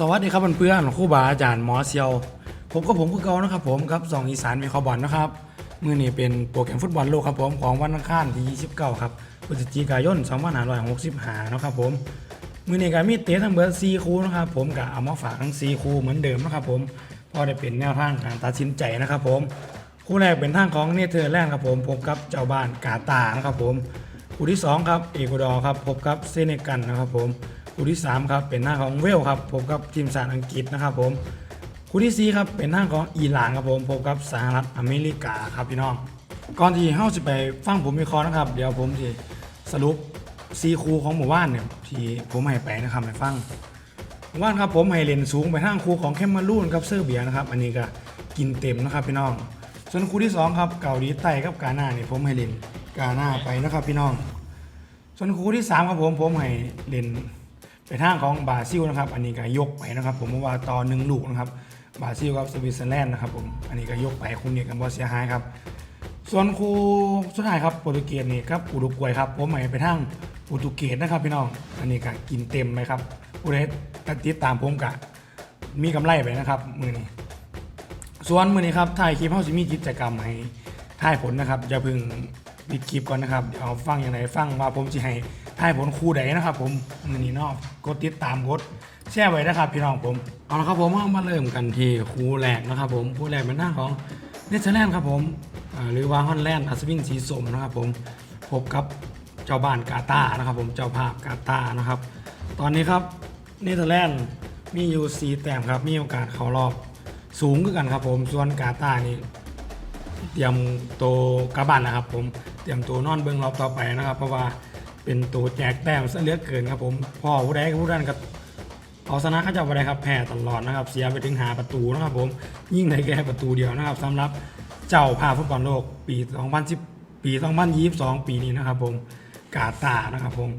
สวัสดีครับเพื่อนๆครู่บาอาจารย์หมอเซียว ผมก็ผมก็เก่านะครับผมครับสองอีสานมีขอบอลนะครับมือนี้เป็นโปรแกรมฟุตบอลโลกครับผมของวันอังคารที่29ครับพฤศจิกายน2565นะครับผมมือนี้ก็มีเตะทั้งเบิร์ซีคูนะครับผมก็เอามาฝากทั้งซีคูเหมือนเดิมนะครับผมพอได้เป็นแนวทางการตัดสินใจนะครับผมคู่แรกเป็นทางของเนเธอร์แลนด์ครับผมพบกับเจ้าบ้านกาตาร์นะครับผมคู่ที่2ครับเอกวาดอร์ครับพบกับเซเนกัลนะครับผม คู่ที่3ครับเป็นหน้าของเวลครับพบกับทีมชาติอังกฤษนะครับผมคู่ที่4ครับเป็นหน้าของอิหร่านครับผมพบกับสหรัฐอเมริกาครับพี่น้องก่อนที่เฮาสิไปฟังผมวิเคราะห์นะครับ เดี๋ยวผมจะสรุปซีคูของหมู่บ้านเนี่ยที่ผมให้ไปนะครับให้ฟังว่านครับผมให้เลนสูงไปทางครูของแคมมารูนกับเซอร์เบียนะครับ อันนี้ก็กินเต็มนะครับพี่น้อง ส่วนครูที่สองครับเกาหลีใต้กับกาหน้าเนี่ยผมให้เลนกาหน้าไปนะครับพี่น้อง ส่วนครูที่สามครับผมผมให้เลน ไปทางของบราซิลนะครับ อันนี้ก็ยกไปนะครับ ผมเพราะว่าต่อหนึ่งลูกนะครับบราซิลกับสวิตเซอร์แลนด์นะครับผมอันนี้ก็ยกไปคุณเนี่ยกับบอเสียหายครับ ส่วนครูสุดท้ายครับโปรตุเกสนี่ครับอุรุกวัยครับผมหมายไปทางโปรตุเกสนะครับพี่น้องอันนี้ก็กินเต็มเลยครับผู้ใดติดตามผมกะมีกำไรไปนะครับมือนี้ส่วนมือนี้ครับถ่ายคลิปเฮาสิมีกิจกรรมให้ถ่ายผลนะครับอย่าเพึ่งปิดคลิปก่อนนะครับเดี๋ยวเอาฟังอย่างไรฟังว่าผมจะให้ ถ่ายผลคู่ใดนะครับ ผมมือนี้เนาะกดติดตามกดแชร์ไว้นะครับ พี่น้องผมเอาละครับผมเอามาเริ่มกันที่คู่แรกนะครับ ผมคู่แรกเป็นหน้าของเนเธอร์แลนด์ครับผมหรือว่าฮอลแลนด์อัศวินสีสมนะครับ ผมพบกับเจ้าบ้านกาตานะครับ ผมเจ้าภาพกาตานะครับ ตอนนี้ครับเนเธอร์แลนด์มีอยู่สีแต้มครับมีโอกาสเข้ารอบสูงขึ้นกันครับ ผมส่วนกาตานี่เตรียมตัวกลับานนะครับ ผมเตรียมตัวนอนเบื้องรอบต่อไปนะครับ เพราะว่า เป็นตัวแจกแต้มซะเหลือเกินครับผมพ่อผู้ใดผู้นั้นกับเอาชนะเขาเจ้าไปได้ครับแพ้ตลอดนะครับ เสียไปถึงหาประตูนะครับผมยิ่งในแค่ประตูเดียวนะครับสำหรับเจ้าภาฟุตบอลโลกปี 2010 ปี 2022 ปีนี้นะครับ ผมกาตาร์นะครับผม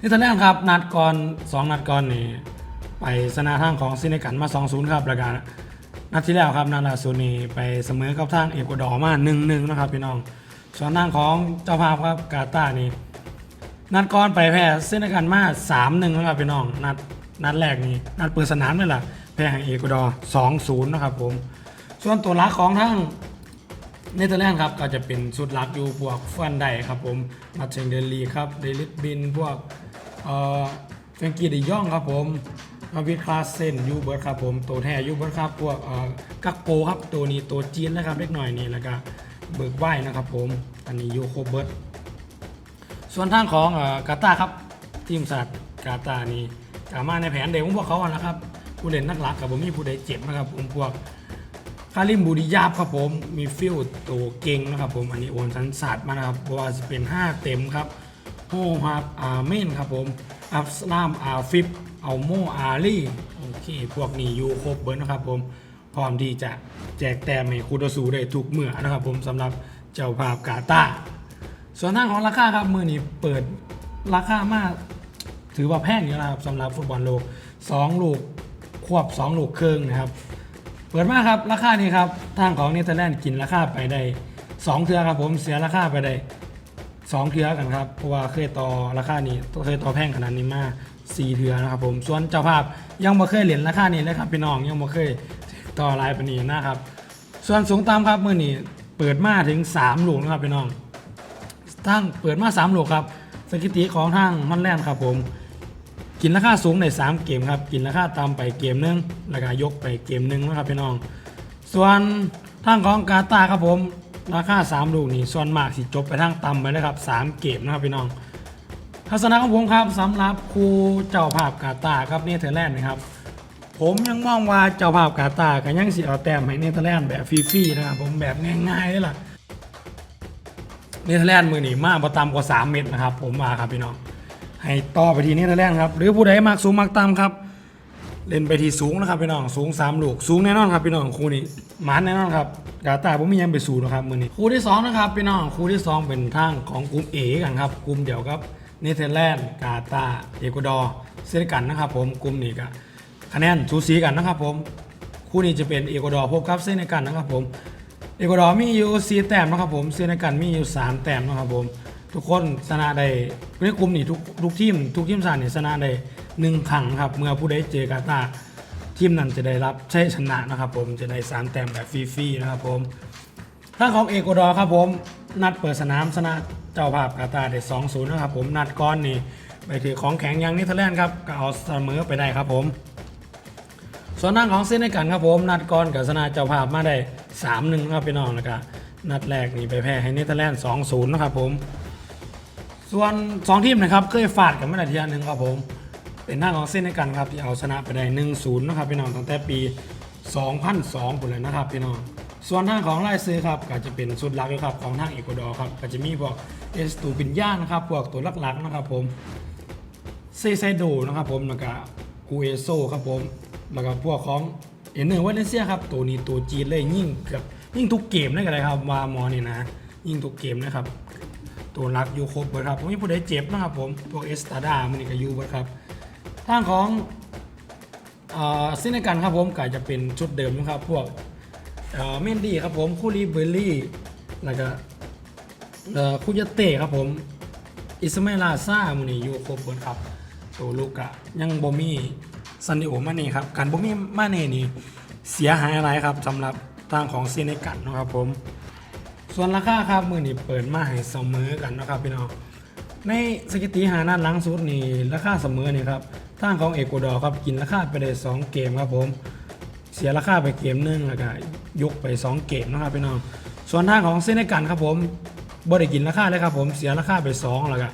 นี่ตอนแรกครับนัดก่อน2นัดก่อนนี่ไปชนะทางของซินเนกันมา 2-0 ครับแล้วก็นัดที่แล้วครับนัดล่าสุดนี่ไปเสมอกับทางเอกวาดอร์มา 1-1 นะครับพี่น้อง ส่วนทางของเจ้าภาพครับกาตาร์นี่นัดก่อนไปแพ้ซินเนกันมา3-1นะครับพี่น้องนัดนัดแรกนี่นัดเปิดสนามนี่แหละแพ้ให้เอกวาดอร์2-0นย์นะครับผมส่วนตัวรักของทางเนเธอร์แลนด์ครับก็จะเป็นชุดหลักอยู่พวกฟันไดครับผมมาเชงเดลีครับเดลิสบินพวกเอ่อเฟงกี้ดิย่องครับผมมาวิคลาสเซนยูเบิร์ครับผมตัวแท้ยูเบิร์ครับพวกเอ่อกักโปครับตัวนี้ตัวจีนนะครับเล็กหน่อยนี่แล้วก็ เบิร์กไว้นะครับผม อันนี้ยูโคเบิร์ดส่วนทางของกาตาครับ ทีมสัตว์กาตานี่กามาในแผนเดิมของพวกเขาอะนะครับ ผู้เล่นนักหลักกับผมมีผู้ใดเจ็บนะครับผมพวกคาริมบูดิยาบครับผมมีฟิลตัวเก่งนะครับผมอันนี้โอนสันศาสตร์มานะครับเพราะว่าจะเป็น 5 เต็มครับโฮฮับอาเมนครับผมอัฟสลามอาฟิบเอาโมอาลีโอเคพวกนี้ยูครบเบิร์นะครับผม พร้อมที่จะแจกแต้มให้คูตสูได้ทุกเมื่อนะครับ ผมสำหรับเจ้าภาพกาตาส่วนทางของราคาครับมือนี้เปิดราคามาก ถือว่าแพงอยู่นะครับสำหรับฟุตบอลโลก2ลูกควบ 2 ลูกครึ่งนะครับ เปิดมากครับราคานี้ครับทางของเนเธอร์แลนด์กินราคาไปได้2เทือครับผมเสียราคาไปได้2เทือกันครับเพราะว่าเคยต่อราคานี้เคยต่อแพงขนาดนี้มา4เทือนะครับผมส่วนเจ้าภาพยังไม่เคยเหรียญราคานี้เลยครับพี่น้องยังไม่เคย ต่อลายปนีนะครับ ส่วนสูงตามครับมื่อนี้เปิดมาถึง3ลูกนะครับพี่น้องทั้งเปิดมา3ลูกครับสถิติของทางฮอนแลนด์ครับผม กินราคาสูงใน 3 เกมครับ กินราคาต่ำไปเกมหนึงแล้วก็ยกไปเกมหนึงนะครับพี่น้อง ส่วนทางของกาตาครับผมราคา3ลูกนี่ส่วนมากสิจบไปทางต่ำไปเลยครับ 3 เกมนะครับพี่น้องทัศนะของผมครับสำหรับครูเจ้าภาพกาตาครับเนเธอร์แลนด์นะครับ ผมยังมองว่าเจ้าภาพกาตาร์ก็ยังสิเอาแต้มให้เนเธอร์แลนด์แบบฟรีๆนะครับผมแบบง่ายๆเลยล่ะเนเธอร์แลนด์มือหนีมากพอต่ำกว่า 3 เมตรนะครับ ผมมาครับพี่น้องให้ต่อไปทีเนเธอร์แลนด์ครับหรือผู้ใดมากสูงมากต่ำครับ เล่นไปทีสูงนะครับพี่น้องสูง3ลูกสูงแน่นอนครับพี่น้องคู่นี้หมานแน่นอนครับกาตาผมมียังไปสูงนะครับมือนี้คู่ที่สองนะครับพี่น้องคู่ที่สองเป็นทางของกลุ่มเอกันครับกลุ่มเดียวครับเนเธอร์แลนด์กาตาเอกวาดอร์เซนกันนะครับผมกลุ่มนี้ก็ คะแนนสูสีกันนะครับผม คู่นี้จะเป็นเอกวาดอร์พบกับเซเนกันนะครับผม เอกวาดอร์มีอยู่4แต้มนะครับผมเซเนกันมีอยู่3แต้มนะครับผม ทุกคนชนะได้ในกลุ่มนี่ทุกทุกทีมทุกทีมชาตินี่ยชนะได้หนึ่งครั้งครับ เมื่อผู้ใดเจอกาตาทีมนั้นจะได้รับชัยชนะนะครับผมจะได้สามแต้มแบบฟรีๆนะครับผมทางของเอกวาดอร์ครับผมนัดเปิดสนามชนะเจ้าภาพกาตาร์ได้2-0นะครับผมนัดก้อนนี่ไปถือของแข็งยังเนเธอร์แลนด์ครับก็เอาเสมอไปได้ครับผม ส่วนทางของเซนในกันครับผมนัดก่อนกับชนะเจ้าภาพมาได้3 1ครับพี่น้องแล้วก็นัดแรกนี่ไปแพ้ให้เนเธอร์แลนด์2 0นย์นะครับผม ส่วน 2 ทีมนะครับเคยฟาดกันมาได้ทีหนึ่งครับผม เป็นทางของเซนในกันครับที่เอาชนะไปได้1 0นย์นะครับพี่น้องตั้งแต่ปี 2002ผมเลยนะครับพี่น้องส่วนทางของไล่ซื้อครับก็จะเป็นสุดหลักเลยครับของทางเอกวาดอร์ครับก็จะมีพวกเอสตูปินย่านะครับพวกตัวหลักๆนะครับผมเซไซโดนะครับผมแล้วก็กูเอโซครับผม แล้วก็พวกของเอเนอร์วาเลนเซียครับ ตัวนี้ตัวจีนเลยยิ่งเกือบยิ่งทุกเกมได้กันเลยครับวามอนี่นะ ยิ่งทุกเกมนะครับ ตัวรักอยู่ครบเลยครับผมมีผู้ใดเจ็บนะครับผม พวกเอสตาดามันนี่ก็อยู่เบิดครับทางของเอ่อซินกันครับผมก็จะเป็นชุดเดิมนะครับ พวกเอ่อเมนดี้ครับผมคูรีเบลลี่แล้วก็เอ่อคุยาเต้ครับผมอิสมาลาซ่ามูนี่อยู่ครบเบิดครับ ตัวลูกอะยังบ่มี ซันดิโอมาเน่ครับการบ่มีมาเน่นี่เสียหายอะไรครับสำหรับทางของเซเนกันเนะครับผม ส่วนราคาครับมือนี่เปิดมาให้เสมอกันนะครับพี่น้องในสถิติหานัดหลังสุดนี่ราคาเสมอนี่ครับทางของเอกวาดอร์ครับกินราคาไปได้สองเกมครับผม เสียราคาไปเกมหนึงแล้วก็ยกไป 2 เกมนะครับพี่น้องส่วนทางของเซเนกันครับผมบ่ได้กินราคาเลยครับผมเสียราคาไป2แล้วก็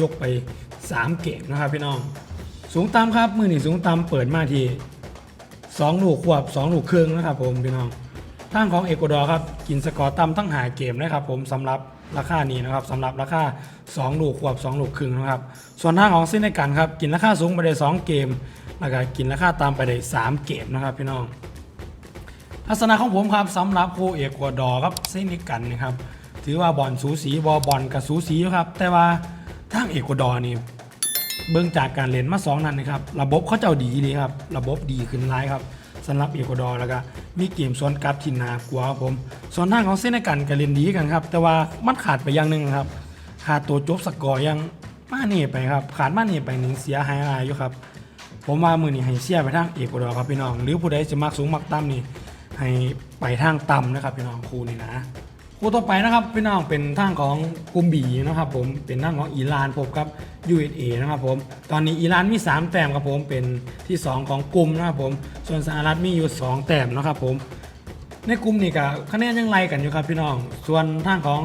ยกไป 3 เกมนะครับพี่น้อง สูงตามครับมือนี่สูงตามเปิดมาที่2ลูกควบ2ลูกครึ่งนะครับผมพี่น้องทางของเอกวาดอร์ครับกินสกอร์ต่ำทั้งหาเกมนะครับผมสำหรับราคานี้นะครับสำหรับราคา 2 ลูกควบ 2 ลูกครึ่งนะครับส่วนทางของเซเนในกันครับกินราคาสูงไปได้ 2 เกมแล้วก็กินราคาตามไปได้ 3 เกมนะครับพี่น้องลักษณะของผมครับสำหรับโคเอกวาดอร์ครับเซนิกันนะครับถือว่าบอลสูสีบอบอลกับสูสีครับแต่ว่าทางเอกวาดอร์นี่ เบื้องจากการเล่นมาสองนัดนะครับ ระบบเขาเจ้าดีดีครับ ระบบดีขึ้นร้ายครับสำหรับเอกวาดอร์แล้วก็มีเกมซ้อนกลับที่นากลัวครับผมส่วนทางของเซนกันก็เล่นดีกันครับ แต่ว่ามันขาดไปอย่างหนึ่งครับขาดตัวจบสกอร์อยังมาเนี่ไปครับ ขาดมาเนี่ไปหนึ่งเสียหายอะไรอยู่ครับ ผมว่ามือนี้ให้เชียร์ไปทางเอกวาดอร์ครับพี่น้อง หรือผู้ใดจะมักสูงมักต่ำนี่ให้ไปทางต่ำนะครับพี่น้องครูนี่นะ ครูต่อไปนะครับพี่น้องเป็นทางของกลุ่มบีนะครับผมเป็นทางของอิหร่านพบกับ USA นะครับผมตอนนี้อิหร่านมี 3 แต้มครับผมเป็นที่ 2 ของกลุ่มนะครับผมส่วนสหรัฐมีอยู่ 2 แต้มนะครับผมในกลุ่มนี้ก็คะแนนยังไล่กันอยู่ครับพี่น้อง ส่วนทางของ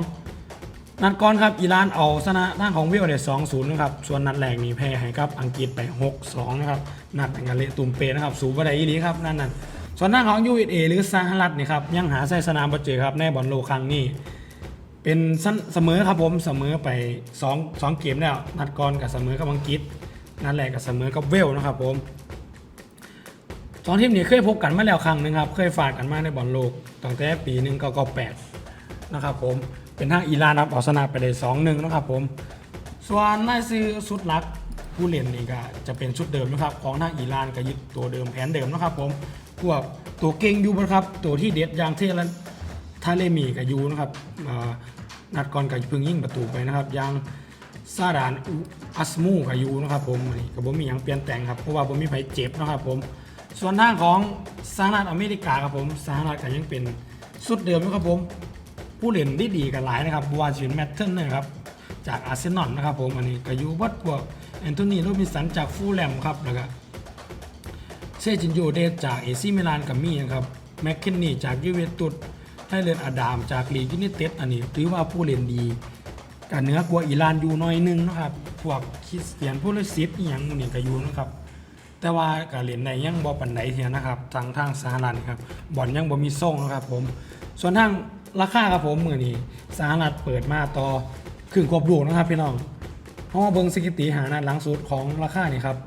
นัดก่อนครับอิหร่านเอาชนะทางของเวลเดส2-0นย์นะครับส่วนนัดแรกนี่แพ้ให้กับอังกฤษไป6-2นะครับนัดอังกฤษตุ่มเปนะครับสูบบัไดอีหลีครับนั่นนั่น ส่วนทางของ USA หรือสหรัฐนี่ครับยังหาใส่สนามบ่เจอครับในบอลโลกครั้งนี้ เป็นเสมอครับผมเสมอไป2 2เกมแล้วนัดก่อนกับเสมอกับอังกฤษนัดแรกกับเสมอกับเวลนะครับผมสองทีมนี้เคยพบกันมาแล้วครั้งหนึงครับเคยฝากกันมาในบอลโลกตั้งแต่ปี1998นะครับผมเป็นทางอิหร่านครับเอาชนะไปได้2-1นะครับผม ส่วนนายซื้อสุดหลัก ผู้เล่นนี่ก็จะเป็นชุดเดิมนะครับ ของทางอิหร่านก็ยึดตัวเดิมแผนเดิมนะครับผมพวกตัวเก่งอยู่นะครับ ตัวที่เด็ดอย่างเทลันทาเลมีกับยูนะครับนัดก่อนกับพิ่งยิ่งประตูไปนะครับอย่างซาดานอัสมูกับยูนะครับผมอันนี้กับผมมีอย่างเปลี่ยนแต่งครับเพราะว่าผมมีไผเจ็บนะครับผมส่วนทางของสหรัฐอเมริกาครับผมสหรัฐก็ยังเป็นสุดเดิมนะครับผมผู้เล่นได้ดีกันหลายนะครับบวาชินแมทเทิลนะครับจากอาร์เซนอลนะครับผมอันนี้ก็อยู่วัดพวก แอนโทนีโรบินสันจากฟูลแลมครับแล้วก็เซจินโยเดจากเอซิมิลานกับมี่นะครับแมคเคนนี่จากยูเวนตุสไทเลนอาดามจากลีกินิเต็ดอันนี้ถือว่าผู้เล่นดีกันเนื้อกว่าอิหร่านอยู่หน้อยหนึงนะครับพวกคริสเตียนผู้ลิสิตอหย่างหนี่ก็อยู่นะครับแต่ว่าการเล่นในยังบ่ปันไดเทียนะครับทางทางสหรัฐครับบอลยังบ่มีส่งนะครับผมส่วนทางราคาครับผมมือนี้สหรัฐเปิดมาต่อครึ่งควบลูกนะครับพี่น้อง เพราะว่าเบิงสถิติหานัดหลังสุดของราคานี่ครับ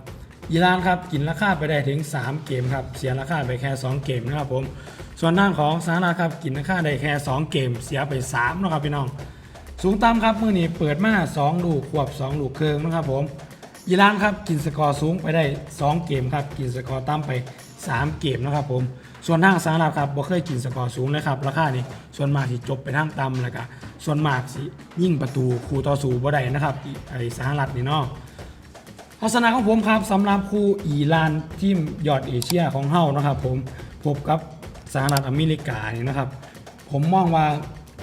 อิหร่านครับกินราคาไปได้ถึง 3 เกมครับเสียราคาไปแค่ 2 เกมนะครับผมส่วนทางของสหรัฐครับกินราคาได้แค่ 2 เกม เสียไป3นะครับพี่น้อง สูงต่ำครับมือนี้เปิดมา 2 ลูกควบ 2 ลูกเครื่องนะครับผมอิหร่านครับกินสกอร์สูงไปได้ 2 เกมครับกินสกอร์ต่ำไป 3 เกมนะครับผมส่วนทางสหรัฐครับบ่เคยกินสกอร์สูงเลยครับราคานี้ส่วนมากที่จบไปทางต่ำแล้วก็ ส่วนมากสิยิ่งประตูคู่ต่อสู้บ่ได้นะครับไอสหรัฐนี่เนาะทัศนะของผมครับสำหรับคู่อิหร่านทีมยอดเอเชียของเฮานะครับ ผมพบกับสหรัฐอเมริกานี่นะครับ ผมมองว่า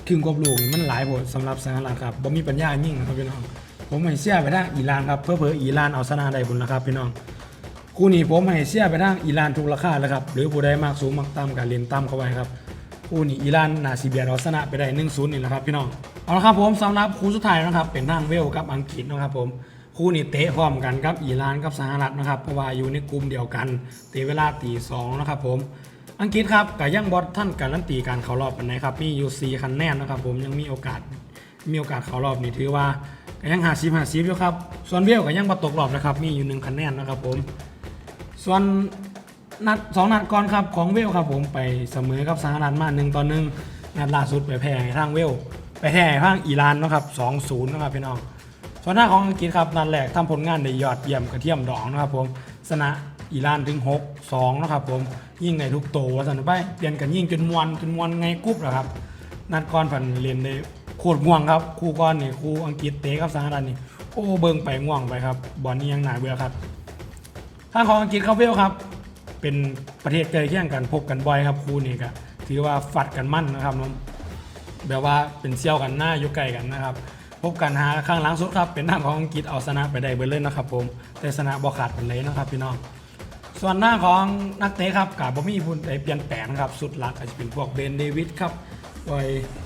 ครึ่งกบลูกมันหลายบทสำหรับสหรัฐครับบ่มีปัญญายิ่งนะครับพี่น้องผมให้เสียไปทางอิหร่านครับเพื่อเพื่ออิหร่านเอาชนะได้บุญแล้วครับพี่น้องคู่นี้ผมให้เสียไปทางอิหร่านทุกราคาแล้วครับหรือผู้ใดมากสูงมากต่ำกับเรียนต่ำเข้าไว้ครับ คู่นี้อิหร่านนาซีเบียเอาชนะไปได้1นศูนย์นี่แหละครับพี่น้องเอาละครับผมสำหรับคู่สุดท้ายนะครับเป็นทางเวลกับอังกฤษนะครับผมคู่นี้เตะพร้อมกันครับอิหร่านกับสหรัฐนะครับเพราะว่าอยู่ในกลุ่มเดียวกันเตะเวลาตีสองนะครับผมอังกฤษครับกับยังบอสท่านการันตีการเข้ารอบปันไหนครับมีอยู่สี่คะแนนนะครับผมยังมีโอกาสมีโอกาสเข้ารอบนี่ถือว่าก็ยังหาซิบหาซิบอยู่ครับส่วนเวลก็ยังประตกรอบนะครับมีอยู่หนึ่งคะแนนนะครับผมส่วน นัดสองนัดก่อนครับของเวลครับผมไปเสมอกับสหรัฐมาหนึ่งต่อหนึ่งนัดล่าสุดไปแพ้ให้ทางเวล ไปแพ้ให้ทางอิหร่านนะครับสองศูนย์นะครับพี่น้องส่วนหน้าของอังกฤษครับนัดแรกทำผลงานได้ยอดเยี่ยมกระเทียมดองนะครับผมชนะอิหร่านถึง 6 2นะครับผมยิ่งในทุกโตวสันไปเปลี่ยนกันยิ่งจนมวนจนมวนไงกรุ๊ปเหรอครับนัดก่อนผันเรียนได้โคตรง่วงครับคู่ก้อนนี่คู่อังกฤษเตะกับสหรัฐนี่โอ้เบิ่งไปง่วงไปครับบอลนี้ยังหนาเบื่อครับทางของอังกฤษเขาเวลครับ เป็นประเทศใกล้เคียงกันพบกันบ่อยครับคู่นี้ก็ถือว่าฟัดกันมั่นนะครับน้องแบบว่าเป็นเซี่ยวกันหน้าอยู่ใกล้กันนะครับ พบกันหาข้างหลังสุดครับ เป็นทางของอังกฤษเอาชนะไปได้เบิดเลยนะครับ ผมแต่ชนะบ่ขาดเป็นเลยนะครับพี่น้องส่วนหน้าของนักเตะครับกับบอมี่พุ่นได้เปลี่ยนแปลงนะครับสุดหลักอาจจะเป็นพวกเบนเดวิดครับไว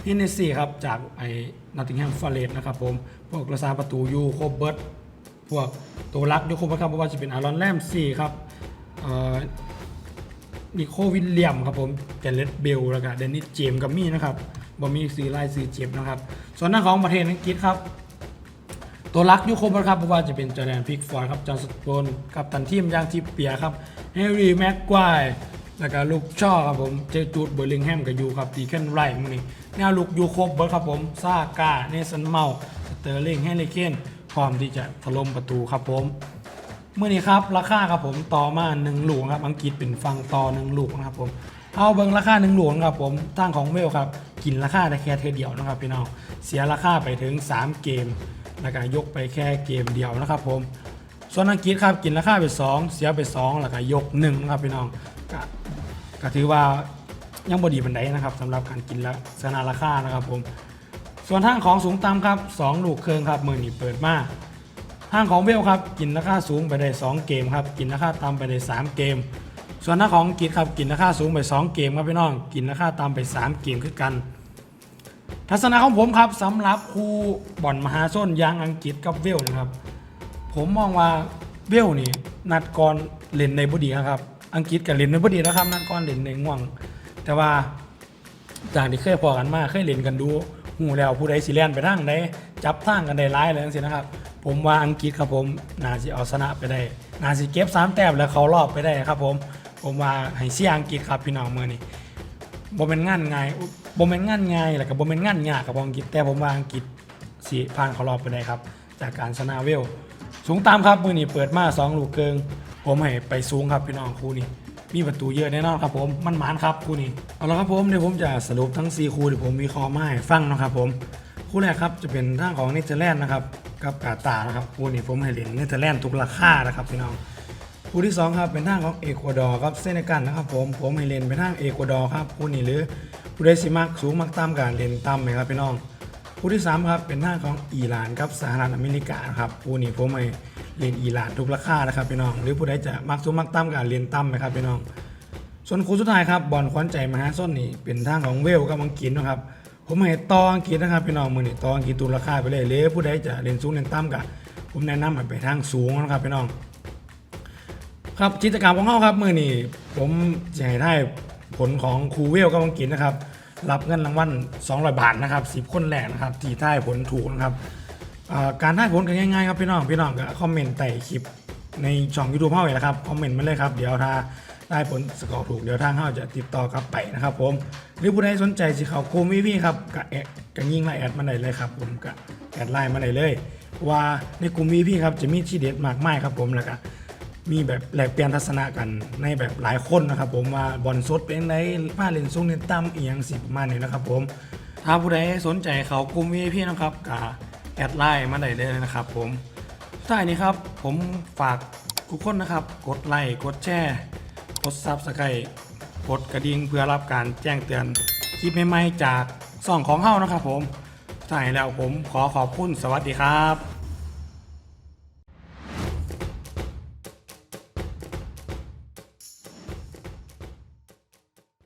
ฮินเนซี่ครับจากไอ้นอตติงแฮมฟอเรสต์นะครับผมพวกรักษาประตูยูโคเบิร์ตพวกตัวรักยูโคเบิร์ตครับเพราะว่าจะเป็นอารอนแลมซี่ครับ นิโควิลเลียมครับผมเจเลตเบลแล้วก็เดนนิสเจมส์กับมี่นะครับบอมี่ซื้อไล่ซื้อเจ็บนะครับ ส่วนหน้าของประเทศอังกฤษครับ ตัวรักยุคมนะครับเพราะว่าจะเป็นจอร์แดนพิกฟอร์ดครับ จอห์นสโตนกับตันทีมยางทิปเปียครับ เฮร์รี่แม็กควายแล้วก็ลูกช่อครับผม เจจูดเบอร์ลิงแฮมกับยูครับดีเคนไรมื้อนี้แนวลูกยูครบเบิร์ดครับผม ซากา เนสันเมาสเตอร์ลิง แฮร์รี่เคนพร้อมที่จะถล่มประตูครับผม เมื่อนี้ครับราคาครับผมต่อมา1หลวงครับอังกฤษเป็นฟังต่อ1หลวงนะครับผมเอาเบิ่งราคา1หลวงครับผมทางของเวลครับกินราคาได้แค่เทอเดียวนะครับพี่น้องเสียราคาไปถึง 3 เกมแล้วก็ยกไปแค่เกมเดียวนะครับผมส่วนอังกฤษครับกินราคาไป 2 เสียไป 2 แล้วก็ยก1นะครับพี่น้องก็ก็ถือว่ายังบดีบันไดนะครับสำหรับการกินและชนะราคานะครับผมส่วนทางของสูงต่ำครับ2ลูกเครื่องครับมือนี้เปิดมา ทางของเวลครับกินราคาสูงไปได้ 2 เกมครับกินราคาต่ำไปได้ 3 เกม ส่วนทางของกฤษครับกินราคาสูงไป 2 เกมครับพี่น้องกินราคาต่ำไป 3 เกมคือกัน ทัศนะของผมครับสำหรับคู่บอลมหาชนยางอังกฤษกับเวลนะครับ ผมมองว่าเวลนี่นัดก่อนเล่นในบุดีครับอังกฤษกับเล่นในบุดีนะครับนัดก่อนเล่นในง่วง แต่ว่าจากที่เคยพอกันมาเคยเล่นกันดูหูแล้วผู้ใดสิเล่นไปทางใดจับทางกันได้ร้ายเลยจังซี่นะครับ ผมว่าอังกฤษครับผมน่าสิเอาชนะไปได้น่าสิเก็บสามแต้มแล้วเขารอบไปได้ครับผม ผมว่าให้เสียอังกฤษครับพี่น้องเมื่อนี้บ่เป็นงานง่ายบ่เป็นงานง่ายแล้วก็บ่เป็นงานยากกับอังกฤษแต่ผมว่าอังกฤษสิผ่านเขารอบไปได้ครับ จากการชนะเวล สูงตามครับมือนี้เปิดมา2ลูกเกิง ผมให้ไปสูงครับพี่น้องคู่นี้มีประตูเยอะแน่นอนครับผมมันหมานครับคู่นี้เอาละครับผมเดี๋ยวผมจะสรุปทั้ง4คู่ที่ผมมีคอมาให้ฟังนะครับผมคู่แรกครับจะเป็นทางของเนเธอร์แลนด์นะครับ กับกาตานะครับคู่นี้ผมให้เล่นเนเธอร์แลนด์ทุกราคานะครับพี่น้องคู่ที่2ครับเป็นทางของเอกวาดอร์ครับเซเนกัลนะครับผมผมให้เล่นไปทางเอกวาดอร์ครับคู่นี้หรือผู้ใดสิมักสูงมักต่ำกันเล่นต่ำไหมครับพี่น้องคู่ที่3ครับเป็นทางของอิหร่านครับสหรัฐอเมริกาครับคู่นี้ผมให้เล่นอิหร่านทุกราคานะครับพี่น้อง หรือผู้ใดจะมักสูงมักต่ำกันเล่นต่ำไหมครับพี่น้อง ส่วนคู่สุดท้ายครับบอลขวัญใจมหาส้นนี่เป็นทางของเวลกับอังกฤษนะครับ ผมให้ต่ออังกฤษนะครับพี่น้องมือนี่ต่ออังกฤษตูราคาไปเลยหรือผู้ใดจะเล่นสูงเล่นต่ำกันผมแนะนำให้ไปทางสูงนะครับพี่น้อง ครับกิจกรรมของเขาครับมือนี้ผมจะให้ได้ผลของครูเวลกับอังกฤษนะครับ รับเงินรางวัล200 บาทนะครับ10 คนแรกนะครับที่ท่ายผลถูกนะครับการท่ายผลกันง่ายๆครับพี่น้องพี่น้องก็คอมเมนต์ใต้คลิปในช่องยูทูบเฮาเลยนะครับคอมเมนต์มาเลยครับเดี๋ยวถ้า ได้ผลสกอร์ถูกเดี๋ยวทางเฮาจะติดต่อกลับไปนะครับผมหรือผู้ใดสนใจสิเขาโคมวิวี่ครับก็แอดก็ยิงไลน์แอดมาได้เลยครับผมก็แอดไลน์มาได้เลย ว่าในกลุ่มวีพี่ครับจะมีที่เด็ดมากมายครับผมแล้วก็มีแบบแลกเปลี่ยนทัศนะกันในแบบหลายคนนะครับ ผมว่าบอลสดเป็นไงผ้าเลนซุงเน้นตั้มเอียงสิประมาณนี้นะครับ ผมถ้าผู้ใดสนใจเขากลุ่ม VIP นะครับก็แอดไลน์มาได้เลยนะครับผมท้ายนี้ครับผมฝากทุกคนนะครับ กดไลค์กดแชร์ ดซับสไครต์กดกระดิ่งเพื่อรับการแจ้งเตือนคลิปใหม่ๆจากส่องของเฮ้านะครับผมถ้ายแล้วผมขอขอบคุณสวัสดีครับ